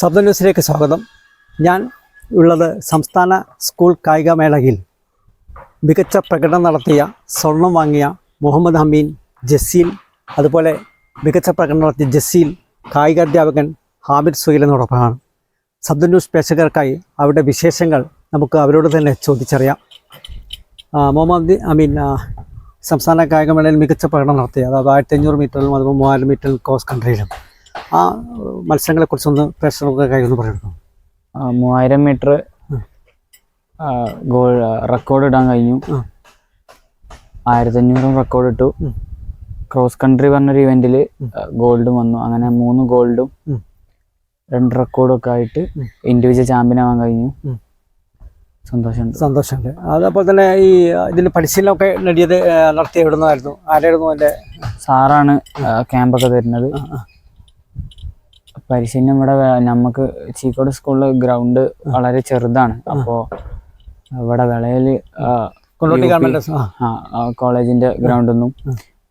ശബ്ദ ന്യൂസിലേക്ക് സ്വാഗതം. ഞാൻ ഉള്ളത് സംസ്ഥാന സ്കൂൾ കായികമേളയിൽ മികച്ച പ്രകടനം നടത്തിയ സ്വർണം വാങ്ങിയ മുഹമ്മദ് ഹമീൻ ജസീൽ അതുപോലെ മികച്ച പ്രകടനം നടത്തിയ ജസീൽ കായികാധ്യാപകൻ ഹാമിദ് സുഹൈലിനോടൊപ്പമാണ്. ശബ്ദ ന്യൂസ് പ്രേക്ഷകർക്കായി അവരുടെ വിശേഷങ്ങൾ നമുക്ക് അവരോട് തന്നെ ചോദിച്ചറിയാം. മുഹമ്മദ് അമീൻ സംസ്ഥാന കായികമേളയിൽ മികച്ച പ്രകടനം നടത്തി. അതായത് ആയിരത്തി അഞ്ഞൂറ് മീറ്ററിലും അതുപോലെ മൂവായിരം മീറ്ററിലും ക്രോസ് കൺട്രിയിലും. ആ മത്സരങ്ങളെക്കുറിച്ചൊന്ന് കുറിച്ചൊന്ന് ഒന്ന് പറയുന്നു ആ, മൂവായിരം മീറ്റർ ഗോൾ റെക്കോർഡ് ഇടാൻ കഴിഞ്ഞു. ആയിരത്തി അഞ്ഞൂറും റെക്കോർഡ് ഇട്ടു. ക്രോസ് കൺട്രി പറഞ്ഞൊരു ഇവന്റിൽ ഗോൾഡും വന്നു. അങ്ങനെ മൂന്ന് ഗോൾഡും രണ്ട് റെക്കോർഡും ഒക്കെ ആയിട്ട്. ഇൻഡിവിജ്വൽ ചാമ്പ്യൻ ആവാൻ കഴിഞ്ഞു. സന്തോഷമുണ്ട്. സന്തോഷമുണ്ട്. അതേപോലെ തന്നെ ഈ ഇതിന് പരിശീലനമൊക്കെ നേടിയത് നടത്തി നടത്തിയ എവിടെ നിന്നായിരുന്നു ആരായിരുന്നു എന്റെ സാറാണ് ക്യാമ്പൊക്കെ തരുന്നത്. പരിശീലനം ഇവിടെ നമുക്ക് ചീക്കോട് സ്കൂളിൽ ഗ്രൗണ്ട് വളരെ ചെറുതാണ്. അപ്പോ ഇവിടെ വിളയിൽ കോളേജിന്റെ ഗ്രൗണ്ടിൽ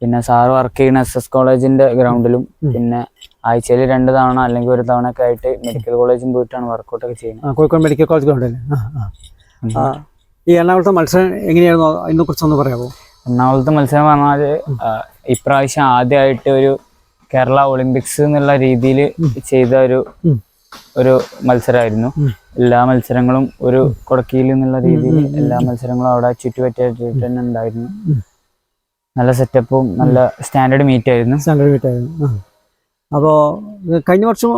പിന്നെ സാറ് വർക്ക് ചെയ്യുന്ന എസ് എസ് കോളേജിന്റെ ഗ്രൗണ്ടിലും പിന്നെ ആഴ്ചയിൽ രണ്ട് തവണ അല്ലെങ്കിൽ ഒരു തവണ ഒക്കെ ആയിട്ട് മെഡിക്കൽ കോളേജിൽ പോയിട്ടാണ് വർക്കൗട്ട് ഒക്കെ ചെയ്യുന്നത് കോഴിക്കോട് മെഡിക്കൽ കോളേജ് ഗ്രൗണ്ട് ഈ എറണാകുളത്തെ മത്സരം എങ്ങനെയായിരുന്നു? അതിനെ കുറിച്ചൊന്ന് പറയാമോ എറണാകുളത്തെ മത്സരം പറഞ്ഞാൽ ഇപ്രാവശ്യം ആദ്യമായിട്ട് ഒരു കേരള ഒളിമ്പിക്സ് എന്നുള്ള രീതിയിൽ ചെയ്ത ഒരു ഒരു മത്സരമായിരുന്നു. എല്ലാ മത്സരങ്ങളും ഒരു കൊടക്കിയിൽ എന്നുള്ള രീതിയിൽ എല്ലാ മത്സരങ്ങളും അവിടെ ചുറ്റുപറ്റിയിട്ട് തന്നെ ഉണ്ടായിരുന്നു നല്ല സെറ്റപ്പും നല്ല സ്റ്റാൻഡേർഡ് മീറ്റ് ആയിരുന്നു. സ്റ്റാൻഡേർഡ് മീറ്റായിരുന്നു ആയിരുന്നു. അപ്പോൾ കഴിഞ്ഞ വർഷം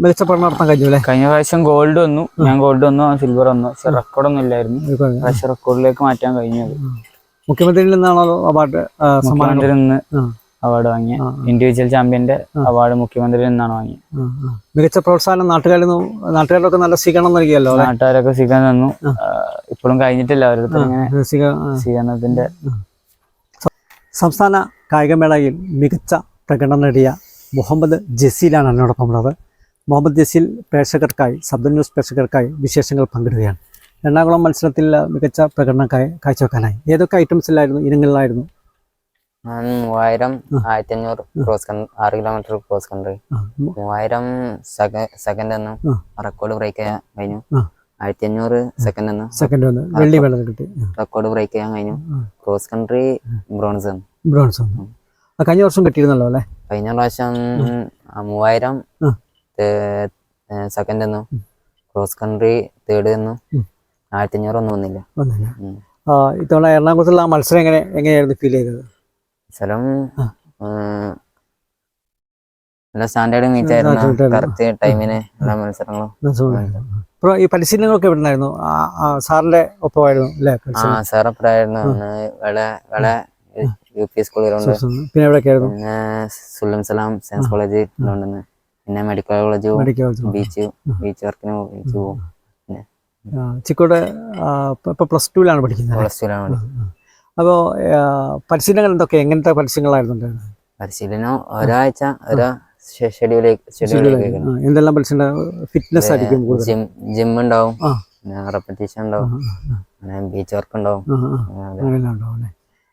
മികച്ച പഠനം നടത്താൻ കഴിഞ്ഞു അല്ലേ? കഴിഞ്ഞ പ്രാവശ്യം ഗോൾഡ് വന്നു. ഞാൻ ഗോൾഡ് വന്നു സിൽവർ വന്നു. പക്ഷെ റെക്കോർഡൊന്നും ഇല്ലായിരുന്നു. പക്ഷെ റെക്കോർഡിലേക്ക് മാറ്റാൻ കഴിഞ്ഞത്. മുഖ്യമന്ത്രിയിൽ നിന്നാണോ അവാർഡ് മുഖ്യമന്ത്രിയിൽ നിന്ന് അവാർഡ് വാങ്ങിയ ഇൻഡിവിജ്വൽ ചാമ്പ്യന്റെ അവാർഡ് മുഖ്യമന്ത്രിയിൽ നിന്നാണ് വാങ്ങിയത്. മികച്ച പ്രോത്സാഹനം നാട്ടുകാരിൽ നിന്ന് നാട്ടുകാരൊക്കെ നല്ല സ്വീകരണം നൽകിയല്ലോ നാട്ടുകാരൊക്കെ സ്വീകരണം തന്നു. ഇപ്പോഴും കഴിഞ്ഞിട്ടില്ല അവരുടെ. സ്വീകരണത്തിന്റെ സംസ്ഥാന കായികമേളയിൽ മികച്ച പ്രകടനം നേടിയ മുഹമ്മദ് ജസീലാണ് എന്നോടൊപ്പം ഉള്ളത്. മുഹമ്മദ് ജസീൽ പ്രേക്ഷകർക്കായി ശബ്ദ ന്യൂസ് പ്രേക്ഷകർക്കായി വിശേഷങ്ങൾ പങ്കിടുകയാണ്. എറണാകുളം മത്സരത്തിൽ മികച്ച പ്രകടനം കാഴ്ചവെക്കാനായി. ഏതൊക്കെ ഐറ്റംസിലായിരുന്നു ഇനങ്ങളിലായിരുന്നു? ഞാൻ മൂവായിരം ആയിരത്തി അഞ്ഞൂറ് ക്രോസ് ആറ് കിലോമീറ്റർ ക്രോസ് കൺട്രി മൂവായിരം സെക്കൻഡ് എന്നു. റെക്കോർഡ് ബ്രേക്ക് ചെയ്യാൻ കഴിഞ്ഞു. ആയിരത്തി അഞ്ഞൂറ് സെക്കൻഡ് എന്ന് സെക്കൻഡ് വന്ന് വെള്ളി വെള്ളം കിട്ടി. റെക്കോർഡ് ബ്രേക്ക് ചെയ്യാൻ കഴിഞ്ഞു. ക്രോസ് കൺട്രി ബ്രോൺസ് ബ്രോൺസ് കഴിഞ്ഞ വർഷം കിട്ടിയിരുന്നല്ലോ അല്ലേ? കഴിഞ്ഞ പ്രാവശ്യം മൂവായിരം സെക്കൻഡ് എന്നും ക്രോസ് കൺട്രി തേർഡ് എന്നും ആയിരത്തി അഞ്ഞൂറ് ഒന്നും വന്നില്ല. ഇത്തവണ എറണാകുളത്തുള്ള ആ മത്സരം എങ്ങനെ എങ്ങനെയായിരുന്നു ഫീൽ ചെയ്തത്? സ്ഥലം നല്ല സ്റ്റാൻഡേർഡ് മീറ്റ് ആയിരുന്നു. കറക്റ്റ് ടൈമിന് എല്ലാ മത്സരങ്ങളും. ഈ പരിശീലനങ്ങളൊക്കെ എവിടെ സാറിന്റെ ഒപ്പമായിരുന്നു അല്ലേ ആ പരിശീലനം സാറപ്പറായിരുന്നു അന്ന് വള വള യു പി സ്കൂളിലുണ്ട് പിന്നെ എവിടെയൊക്കെയായിരുന്നു? പിന്നെ സുല്ലം സലാം സയൻസ് കോളേജ് ഉണ്ടെന്ന് പിന്നെ മെഡിക്കൽ കോളേജ് ബീച്ച് ബീച്ച് വർക്കിന് ബീച്ച് പോകും ചിക്കോട് ഇപ്പോൾ പ്ലസ് ടുവിലാണ് പഠിക്കുന്നത് പ്ലസ് ടുവിലാണ് പഠി അപ്പോൾ പരിശീലനങ്ങൾ എന്തൊക്കെ എങ്ങനത്തെ പരിശീലനങ്ങളായിരുന്നു ഉണ്ടായിരുന്നത്? പരിശീലനം ഒരാഴ്ച ഒരാ ഷെഡ്യൂളിലേക്ക് എന്തെല്ലാം പരിശീലനം? ഫിറ്റ്നസ് ആയിരിക്കും ജിം ജിം ഉണ്ടാവും. റെപ്പറ്റീഷൻ ഉണ്ടാവും. ബീച്ച് വർക്ക് ഉണ്ടാവും.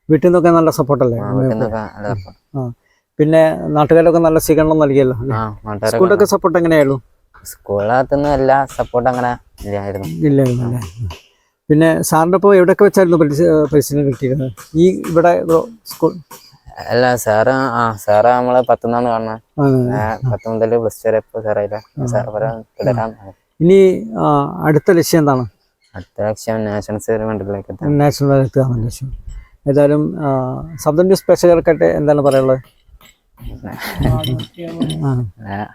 വീട്ടിൽ നിന്നൊക്കെ നല്ല സപ്പോർട്ടല്ലേ? പിന്നെ നാട്ടുകാരൊക്കെ നല്ല സ്വീകരണം നൽകിയല്ലോ സ്കൂളിലൊക്കെ സപ്പോർട്ട് എങ്ങനെയായിരുന്നു? സ്കൂളിനകത്തുനിന്ന് എല്ലാ സപ്പോർട്ട് അങ്ങനെ ഇല്ലായിരുന്നു. ഇല്ലായിരുന്നു പിന്നെ സാറിന്റെ ഇപ്പോൾ എവിടെയൊക്കെ വെച്ചായിരുന്നു പരിശീ- പരിശീലനം കിട്ടിയിരുന്നത്? ഈ ഇവിടെ സ്കൂൾ അല്ല സാറ് ആ സാറ് നമ്മളെ പത്തുനിന്നാണ് കാണുന്നത് പത്ത് മുതൽ പ്ലസ് ടു വരെ ഇപ്പോൾ സാറായില്ല പറയാൻ ഇനി അടുത്ത ലക്ഷ്യം എന്താണ്? അടുത്ത ലക്ഷ്യം നാഷണൽസ് മണ്ഡലത്തിലേക്ക് നാഷണൽ എന്നുള്ള ലക്ഷ്യം. ഏതായാലും സബ്ദം ന്യൂസ് പ്രേക്ഷകർക്കായിട്ട് എന്താണ് പറയാനുള്ളത്?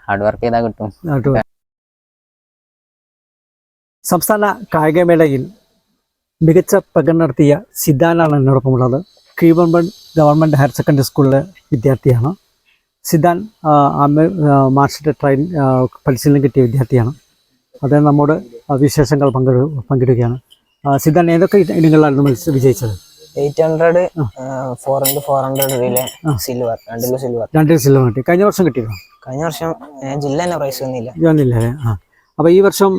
ഹാർഡ് വർക്ക് ചെയ്താൽ കിട്ടും. സംസ്ഥാന കായികമേളയിൽ മികച്ച പ്രകടനം നടത്തിയ സിദ്ധാനാണ് എന്നോടൊപ്പമുള്ളത്. കീവമ്പൺ ഗവൺമെന്റ് ഹയർ സെക്കൻഡറി സ്കൂളിലെ വിദ്യാർത്ഥിയാണ്. സിദ്ധാൻ ആ, അമ്മ ആ, ട്രെയിൻ പരിശീലനം കിട്ടിയ വിദ്യാർത്ഥിയാണ്. അദ്ദേഹം നമ്മുടെ വിശേഷങ്ങൾ പങ്കിടു പങ്കിടുകയാണ്. സിദ്ധാൻ ഏതൊക്കെ ഇനങ്ങളിലായിരുന്നു മത്സരം വിജയിച്ചത്? Eight hundred four into four hundred relay silver രണ്ടിലും സിൽവർ രണ്ടിലും സിൽവർ കിട്ടി. കഴിഞ്ഞ വർഷം കിട്ടിയോ കഴിഞ്ഞ വർഷം ജില്ല തന്നെ പ്രൈസ് വന്നില്ല. വന്നില്ല ആ. അപ്പോൾ ഈ വർഷം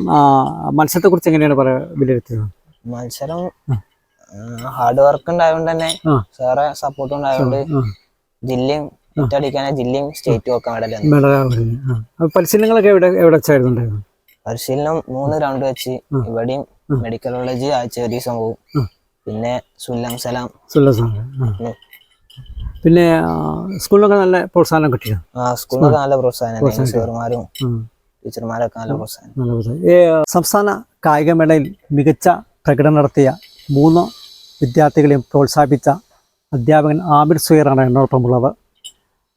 മത്സരത്തെക്കുറിച്ച് എങ്ങനെയാണ് പറയുക വിലയിരുത്തിയത്? മത്സരം ഹാർഡ് വർക്ക് ഉണ്ടായതുകൊണ്ട് തന്നെ. സാറെ സപ്പോർട്ട് ഉണ്ടായതുകൊണ്ട്. ജില്ലയും ഒറ്റയടിക്കാണ് ജില്ലയും സ്റ്റേറ്റും ഒക്കെ മെഡൽ പരിശീലനങ്ങളൊക്കെ എവിടെ എവിടെ വെച്ചായിരുന്നു പരിശീലനം മൂന്ന് റൗണ്ട് വെച്ച്. ഇവിടെയും മെഡിക്കൽ കോളേജ് ആഴ്ച ഒരു ദിവസം പോകും പിന്നെ സുല്ലം സലാം. പിന്നെ സ്കൂളിലൊക്കെ നല്ല പ്രോത്സാഹനം കിട്ടിയോ? ആ സ്കൂളിലൊക്കെ നല്ല പ്രോത്സാഹനം സാറുമാരും ടീച്ചർമാരൊക്കെ നല്ല പ്രോത്സാഹനം. സംസ്ഥാന കായികമേളയിൽ മികച്ച പ്രകടനം നടത്തിയ മൂന്ന് വിദ്യാർത്ഥികളെയും പ്രോത്സാഹിപ്പിച്ച അധ്യാപകൻ ആമിർ സുയറാണ് എന്നോടൊപ്പമുള്ളത്.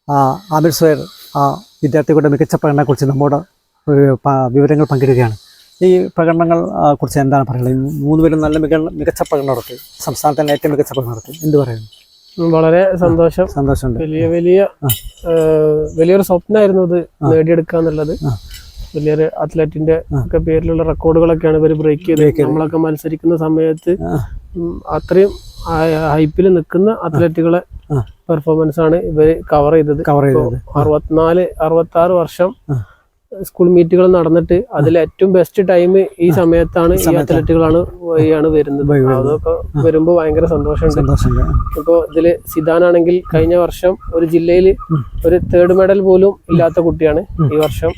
ആ ആമിർ സുയർ ആ വിദ്യാർത്ഥികളുടെ മികച്ച പ്രകടനത്തെക്കുറിച്ച് നമ്മോട് വിവരങ്ങൾ പങ്കിടുകയാണ്. ഈ പ്രകടനങ്ങൾ കുറിച്ച് എന്താണ് പറയുന്നത്? മൂന്ന് പേരും നല്ല മിക മികച്ച പ്രകടനം നടത്തി സംസ്ഥാനത്തെ ഏറ്റവും മികച്ച പ്രകടനം നടത്തി. എന്ത് പറയുന്നു? വളരെ സന്തോഷം. സന്തോഷമുണ്ട്. വലിയ വലിയ വലിയൊരു സ്വപ്നമായിരുന്നു ഇത് നേടിയെടുക്കുക എന്നുള്ളത്. വലിയൊരു അത്ലറ്റിന്റെ ഒക്കെ പേരിലുള്ള റെക്കോർഡുകളൊക്കെയാണ് ഇവർ ബ്രേക്ക് ചെയ്ത്. നമ്മളൊക്കെ മത്സരിക്കുന്ന സമയത്ത്. അത്രയും ഹൈപ്പിൽ നിൽക്കുന്ന അത്ലറ്റുകളെ പെർഫോമൻസ് ആണ് ഇവർ കവർ ചെയ്തത് കവർ ചെയ്തത് അറുപത്തിനാല് അറുപത്തി ആറ് വർഷം. സ്കൂൾ മീറ്റുകൾ നടന്നിട്ട് അതിൽ ഏറ്റവും ബെസ്റ്റ് ടൈം ഈ സമയത്താണ് ഈ. അത്ലറ്റുകളാണ് വഴിയാണ് വരുന്നത്. അതൊക്കെ വരുമ്പോൾ ഭയങ്കര സന്തോഷമുണ്ട്. ഇപ്പോൾ ഇപ്പോ ഇതിൽ സിദാനാണെങ്കിൽ കഴിഞ്ഞ വർഷം ഒരു ജില്ലയിൽ ഒരു തേർഡ് മെഡൽ പോലും ഇല്ലാത്ത കുട്ടിയാണ് ഈ വർഷം.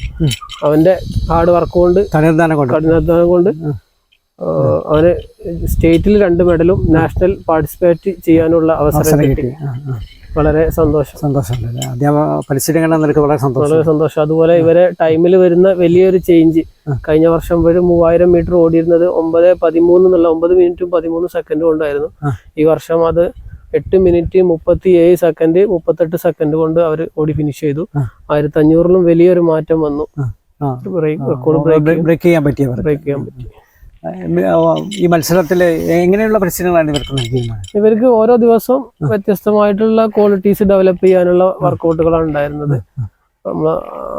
അവന്റെ ഹാർഡ് വർക്ക് കൊണ്ട് കഠിനാധ്വാനം കൊണ്ട്. അവന് സ്റ്റേറ്റിൽ രണ്ട് മെഡലും നാഷണൽ പാർട്ടിസിപ്പേറ്റ് ചെയ്യാനുള്ള അവസരം കിട്ടി. വളരെ സന്തോഷം. സന്തോഷമുണ്ട് അധ്യാപക പരിശീലനം നിനക്ക് വളരെ സന്തോഷം വളരെ സന്തോഷം. അതുപോലെ ഇവരെ ടൈമിൽ വരുന്ന വലിയൊരു ചേഞ്ച് കഴിഞ്ഞ വർഷം വരെ മൂവായിരം മീറ്റർ ഓടിയിരുന്നത് ഒമ്പത് പതിമൂന്ന് എന്നുള്ള ഒമ്പത് മിനിറ്റും പതിമൂന്ന് സെക്കൻഡും ഉണ്ടായിരുന്നു. ഈ വർഷം അത് എട്ട് മിനിറ്റ് മുപ്പത്തി ഏഴ് സെക്കൻഡ് മുപ്പത്തെട്ട് സെക്കൻഡ് കൊണ്ട് അവർ ഓടി ഫിനിഷ് ചെയ്തു. ആയിരത്തി അഞ്ഞൂറിലും വലിയൊരു മാറ്റം വന്നു. ആ. റെക്കോർഡ് ബ്രേക്ക് ബ്രേക്ക് ചെയ്യാൻ പറ്റിയവർ ബ്രേക്ക് ചെയ്യാൻ പറ്റി. ഈ മത്സരത്തിൽ എങ്ങനെയുള്ള പരിശീലനങ്ങളാണ് ഇവർക്ക് നൽകിയിരുന്നത്? ഇവർക്ക് ഓരോ ദിവസവും വ്യത്യസ്തമായിട്ടുള്ള ക്വാളിറ്റീസ് ഡെവലപ്പ് ചെയ്യാനുള്ള വർക്കൗട്ടുകളാണ് ഉണ്ടായിരുന്നത്. നമ്മൾ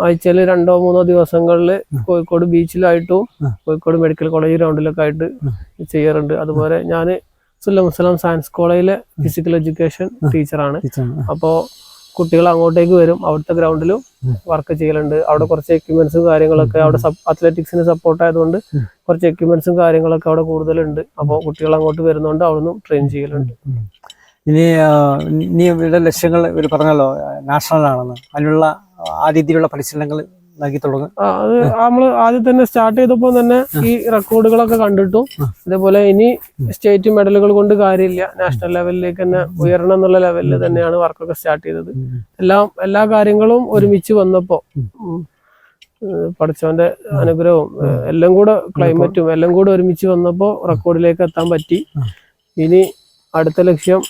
ആഴ്ചയിൽ രണ്ടോ മൂന്നോ ദിവസങ്ങളിൽ കോഴിക്കോട് ബീച്ചിലായിട്ടും കോഴിക്കോട് മെഡിക്കൽ കോളേജ് ഗ്രൗണ്ടിലൊക്കെ ആയിട്ട് ചെയ്യാറുണ്ട്. അതുപോലെ ഞാൻ സുല്ലം സയൻസ് കോളേജിലെ ഫിസിക്കൽ എഡ്യൂക്കേഷൻ ടീച്ചറാണ് അപ്പോ അപ്പോൾ കുട്ടികൾ അങ്ങോട്ടേക്ക് വരും. അവിടുത്തെ ഗ്രൗണ്ടിലും വർക്ക് ചെയ്യലുണ്ട്. അവിടെ കുറച്ച് എക്യുപ്മെന്റ്സും കാര്യങ്ങളൊക്കെ അവിടെ അത്ലറ്റിക്സിന് സപ്പോർട്ട് ആയതുകൊണ്ട് കുറച്ച് എക്യുപ്മെന്റ്സും കാര്യങ്ങളൊക്കെ അവിടെ കൂടുതലുണ്ട്. അപ്പോൾ കുട്ടികൾ അങ്ങോട്ട് വരുന്നതുകൊണ്ട് അവിടുന്ന് ട്രെയിൻ ചെയ്യലുണ്ട്. ഇനി ഇനി ഇവരുടെ ലക്ഷ്യങ്ങൾ ഇവർ പറഞ്ഞല്ലോ നാഷണൽ ആണെന്ന്. അതിനുള്ള ആ രീതിയിലുള്ള പരിശീലനങ്ങൾ അത് നമ്മൾ ആദ്യം തന്നെ സ്റ്റാർട്ട് ചെയ്തപ്പോൾ തന്നെ ഈ റെക്കോർഡുകളൊക്കെ കണ്ടിട്ടു. അതേപോലെ ഇനി സ്റ്റേറ്റ് മെഡലുകൾ കൊണ്ട് കാര്യമില്ല. നാഷണൽ ലെവലിലേക്ക് തന്നെ ഉയരണം എന്നുള്ള ലെവലിൽ തന്നെയാണ് വർക്കൊക്കെ സ്റ്റാർട്ട് ചെയ്തത്. എല്ലാം എല്ലാ കാര്യങ്ങളും ഒരുമിച്ച് വന്നപ്പോ പഠിച്ചവന്റെ അനുഗ്രഹവും എല്ലാം കൂടെ ക്ലൈമറ്റും എല്ലാം കൂടെ ഒരുമിച്ച് വന്നപ്പോ റെക്കോർഡിലേക്ക് എത്താൻ പറ്റി. ഇനി അടുത്ത ലക്ഷ്യം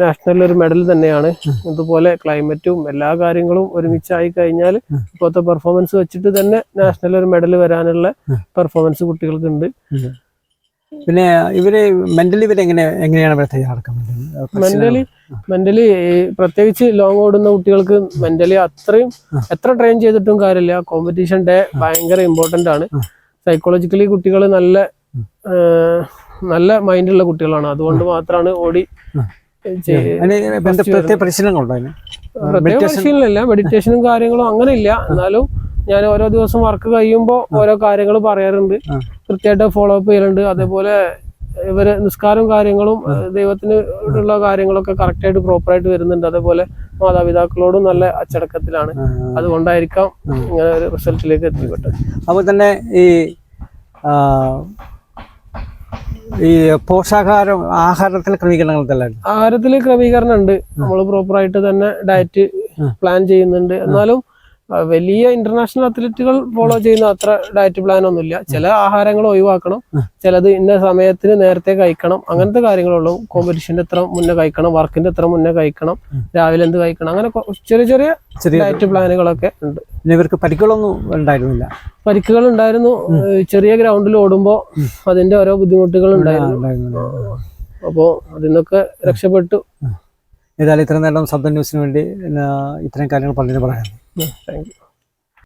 നാഷണൽ ഒരു മെഡൽ തന്നെയാണ്. ഇതുപോലെ ക്ലൈമറ്റും എല്ലാ കാര്യങ്ങളും ഒരുമിച്ചായി കഴിഞ്ഞാൽ ഇപ്പോഴത്തെ പെർഫോമൻസ് വെച്ചിട്ട് തന്നെ നാഷണൽ ഒരു മെഡൽ വരാനുള്ള പെർഫോമൻസ് കുട്ടികൾക്കുണ്ട്. പിന്നെ ഇവർ മെന്റലി എങ്ങനെ എങ്ങനെയാണ് ഇവരെ മെന്റലി മെന്റലി പ്രത്യേകിച്ച് ലോങ് ഓടുന്ന കുട്ടികൾക്ക് മെന്റലി അത്രയും എത്ര ട്രെയിൻ ചെയ്തിട്ടും കാര്യമില്ല. കോമ്പറ്റീഷൻ ഡേ ഭയങ്കര ഇമ്പോർട്ടന്റ് ആണ്. സൈക്കോളജിക്കലി കുട്ടികൾ നല്ല നല്ല മൈൻഡുള്ള കുട്ടികളാണ്. അതുകൊണ്ട് മാത്രമാണ് ഓടി പരിശീലനങ്ങളുണ്ടോ പരിശീലനമില്ല മെഡിറ്റേഷനും കാര്യങ്ങളും അങ്ങനെ ഇല്ല എന്നാലും ഞാൻ ഓരോ ദിവസം വർക്ക് കഴിയുമ്പോൾ ഓരോ കാര്യങ്ങൾ പറയാറുണ്ട്. കൃത്യമായിട്ട് ഫോളോ അപ്പ് ചെയ്യലുണ്ട്. അതേപോലെ ഇവർ നിസ്കാരവും കാര്യങ്ങളും ദൈവത്തിന് ഉള്ള കാര്യങ്ങളൊക്കെ കറക്റ്റായിട്ട് പ്രോപ്പറായിട്ട് വരുന്നുണ്ട്. അതേപോലെ മാതാപിതാക്കളോടും നല്ല അച്ചടക്കത്തിലാണ്. അതുകൊണ്ടായിരിക്കാം ഇങ്ങനെ ഒരു റിസൾട്ടിലേക്ക് എത്തിപ്പെട്ടത്. അപ്പോൾ തന്നെ ഈ ഈ പോഷകാഹാരം ആഹാരത്തിൽ ക്രമീകരണങ്ങൾ ആഹാരത്തിൽ ക്രമീകരണം ഉണ്ട്. നമ്മൾ പ്രോപ്പറായിട്ട് തന്നെ ഡയറ്റ് പ്ലാൻ ചെയ്യുന്നുണ്ട്. എന്നാലും വലിയ ഇന്റർനാഷണൽ അത്ലറ്റുകൾ ഫോളോ ചെയ്യുന്ന അത്ര ഡയറ്റ് പ്ലാൻ ഒന്നുമില്ല. ചില ആഹാരങ്ങൾ ഒഴിവാക്കണം ചിലത് ഇന്ന സമയത്തിന് നേരത്തെ കഴിക്കണം അങ്ങനത്തെ കാര്യങ്ങളുള്ളൂ. കോമ്പറ്റീഷന്റെ എത്ര മുന്നേ കഴിക്കണം വർക്കിന്റെ എത്ര മുന്നേ കഴിക്കണം രാവിലെ എന്ത് കഴിക്കണം അങ്ങനെ ചെറിയ ചെറിയ ഡയറ്റ് പ്ലാനുകളൊക്കെ ഉണ്ട്. ഇവർക്ക് പരിക്കുകളൊന്നും ഉണ്ടായിരുന്നില്ല? പരിക്കുകൾ ഉണ്ടായിരുന്നു. ചെറിയ ഗ്രൗണ്ടിൽ ഓടുമ്പോൾ അതിന്റെ ഓരോ ബുദ്ധിമുട്ടുകൾ ഉണ്ടായിരുന്നു. അപ്പോ അപ്പോൾ അതിൽ നിന്നൊക്കെ രക്ഷപ്പെട്ടു ഏതായാലും ഇത്രയും നേരം ശബ്ദ ന്യൂസിന് വേണ്ടി ഇത്രയും കാര്യങ്ങൾ പറഞ്ഞു പറയാം. Thank you